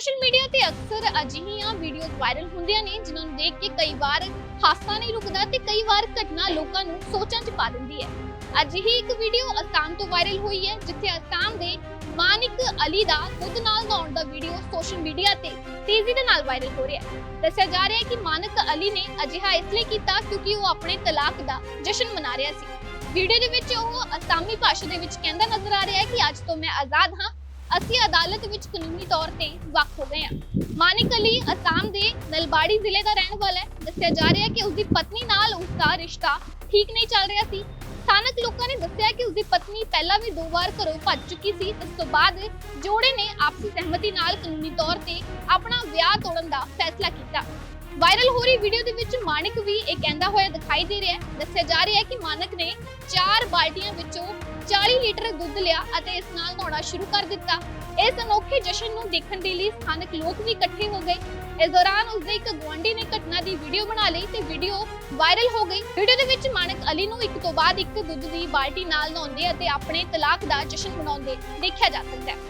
Social media ਤੇ ਅਕਸਰ ਅਜਿਹੀਆਂ ਵੀਡੀਓਜ਼ ਵਾਇਰਲ ਹੁੰਦੀਆਂ ਨੇ, ਜਿਨ੍ਹਾਂ ਨੂੰ ਦੇਖ ਕੇ ਕਈ ਵਾਰ ਹਾਸਾ ਨਹੀਂ ਰੁਕਦਾ ਤੇ ਕਈ ਵਾਰ ਘਟਨਾ ਲੋਕਾਂ ਨੂੰ ਸੋਚਾਂ 'ਚ ਪਾ ਦਿੰਦੀ ਹੈ। ਅਜਿਹੀ ਇੱਕ ਵੀਡੀਓ ਅਸਾਮ ਤੋਂ ਵਾਇਰਲ ਹੋਈ ਹੈ, ਜਿੱਥੇ ਅਸਾਮ ਦੇ ਮਾਨਿਕ ਅਲੀ ਦਾ ਦੁੱਧ ਨਾਲ ਨਹਾਉਣ ਦਾ ਵੀਡੀਓ ਸੋਸ਼ਲ ਮੀਡੀਆ ਤੇ ਤੇਜ਼ੀ ਦੇ ਨਾਲ ਵਾਇਰਲ ਹੋ ਰਿਹਾ ਹੈ। ਦੱਸਿਆ ਜਾ ਰਿਹਾ ਹੈ ਕਿ ਮਾਨਿਕ ਅਲੀ ਨੇ ਅਜਿਹਾ ਇਸ ਲਈ ਕੀਤਾ ਕਿਉਂਕਿ ਉਹ ਆਪਣੇ ਤਲਾਕ ਦਾ ਜਸ਼ਨ ਮਨਾ ਰਿਹਾ ਸੀ। ਵੀਡੀਓ ਦੇ ਵਿੱਚ ਉਹ ਅਸਾਮੀ ਭਾਸ਼ਾ ਦੇ ਵਿੱਚ ਕਹਿੰਦਾ ਨਜ਼ਰ ਆ ਰਿਹਾ ਹੈ ਕਿ ਅੱਜ ਤੋਂ ਮੈਂ ਆਜ਼ਾਦ ਹਾਂ ਅਸੀਂ ਅਦਾਲਤ ਵਿੱਚ ਕਾਨੂੰਨੀ ਤੌਰ ਤੇ ਵੱਖ ਹੋ ਗਏ ਹਾਂ। ਮਾਨਿਕ ਅਲੀ ਅਸਾਮ ਦੇ ਨਲਬਾੜੀ ਜ਼ਿਲ੍ਹੇ ਦਾ ਰਹਿਣ ਵਾਲਾ ਹੈ। ਦੱਸਿਆ ਜਾ ਰਿਹਾ ਹੈ ਕਿ ਉਸਦੀ ਪਤਨੀ ਨਾਲ ਉਸਦਾ ਰਿਸ਼ਤਾ ਠੀਕ ਨਹੀਂ ਚੱਲ ਰਿਹਾ ਸੀ। ਸਥਾਨਕ ਲੋਕਾਂ ਨੇ ਦੱਸਿਆ ਕਿ ਉਸਦੀ ਪਤਨੀ ਪਹਿਲਾਂ ਵੀ ਦੋ ਵਾਰ ਘਰੋਂ ਭੱਜ ਚੁੱਕੀ ਸੀ। ਇਸ ਤੋਂ ਬਾਅਦ ਜੋੜੇ ਨੇ ਆਪਸੀ ਸਹਿਮਤੀ ਨਾਲ ਕਾਨੂੰਨੀ ਤੌਰ ਤੇ ਆਪਣਾ ਵਿਆਹ ਤੋੜਨ ਦਾ ਫੈਸਲਾ ਕੀਤਾ। ਵਾਇਰਲ ਹੋ ਰਹੀ ਵੀਡੀਓ ਦੇ ਵਿੱਚ ਮਾਨਿਕ ਵੀ ਇਹ ਕਹਿੰਦਾ ਹੋਇਆ ਦਿਖਾਈ ਦੇ ਰਿਹਾ ਹੈ। ਦੱਸਿਆ ਜਾ ਰਿਹਾ ਹੈ ਕਿ ਮਾਨਕ ਨੇ ਚਾਰ ਬਾਲਟੀਆਂ ਵਿੱਚੋਂ 40 ਲੀਟਰ ਦੁੱਧ ਲਿਆ ਅਤੇ ਇਸ ਨਾਲ ਨਹਾਉਣਾ ਸ਼ੁਰੂ ਕਰ ਦਿੱਤਾ। ਇਸ ਅਨੋਖੇ ਜਸ਼ਨ ਨੂੰ ਦੇਖਣ ਦੇ ਲਈ ਸਥਾਨਕ ਲੋਕ ਵੀ ਇਕੱਠੇ ਹੋ ਗਏ। ਇਸ ਦੌਰਾਨ ਉਸਦੇ ਇੱਕ ਗੁਆਂਢੀ ਨੇ ਘਟਨਾ ਦੀ ਵੀਡੀਓ ਬਣਾ ਲਈ ਤੇ ਵੀਡੀਓ ਵਾਇਰਲ ਹੋ ਗਈ। ਵੀਡੀਓ ਦੇ ਵਿੱਚ ਮਾਨਕ ਅਲੀ ਨੂੰ ਇੱਕ ਤੋਂ ਬਾਅਦ ਇੱਕ ਦੁੱਧ ਦੀ ਬਾਲਟੀ ਨਾਲ ਨਹਾਉਂਦੇ ਅਤੇ ਆਪਣੇ ਤਲਾਕ ਦਾ ਜਸ਼ਨ ਮਨਾਉਂਦੇ ਦੇਖਿਆ ਜਾ ਸਕਦਾ ਹੈ।